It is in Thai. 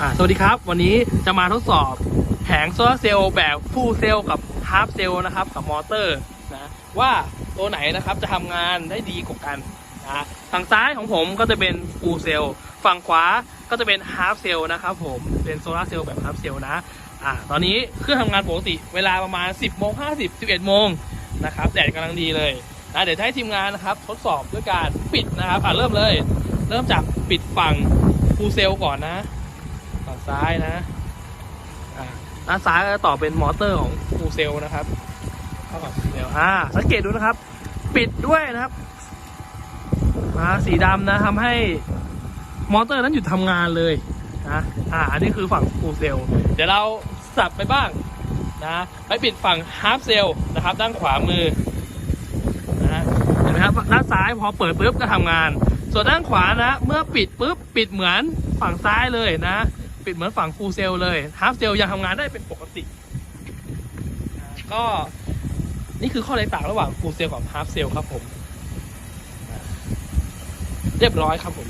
อ่าสวัสดีครับ วันนี้จะมาทดสอบแผงโซลาร์เซลล์แบบฟูลเซลล์กับฮา f เซลล์นะครับ กับมอเตอร์นะว่าตัวไหนนะครับจะทำงานได้ดีกว่ากันนะฝั่งซ้ายของผมก็จะเป็นฟูลเซลล์ฝั่งขวาก็จะเป็นฮา f เซลล์นะครับผมเป็นโซลาร์เซลล์แบบฮา f เซลล์นะอ่าตอนนี้เครื่องทำงานปกติเวลาประมาณ 10โมง50 11โมงนะครับแดดกำลังดีเลยนะเดี๋ยวให้ทีมงานนะครับทดสอบด้วยการปิดนะครับอ่าเริ่มเลย เริ่มจากปิดฝั่งฟูลเซลล์ก่อนนะ ฝั่งซ้ายนะอ่าด้านซ้ายก็จะต่อเป็นมอเตอร์ของฟูลเซลนะครับเข้ากับฟูลเซลอ่าสังเกตดูนะครับ ปิดด้วยนะครับอ่าสีดำนะทำให้มอเตอร์นั้นหยุดทำงานเลยนะอ่าอันนี้คือฝั่งฟูลเซลเดี๋ยวเราสับไปบ้างนะไปปิดฝั่งฮา f เซลนะครับ ด้านขวามือนะฮะเห็นไหมครับด้านซ้ายพอเปิดปุ๊บก็ทำงาน ส่วนด้านขวานะ เมื่อปิดปุ๊บปิดเหมือนฝั่งซ้ายเลยนะ ปิดเหมือนฝั่งฟูลเซลเลยฮา f เซลยังทำงานได้เป็นปกติ ก็นี่คือข้อแตกต่างระหว่างฟูลเซลกับฮา f เซลครับผม เรียบร้อยครับผม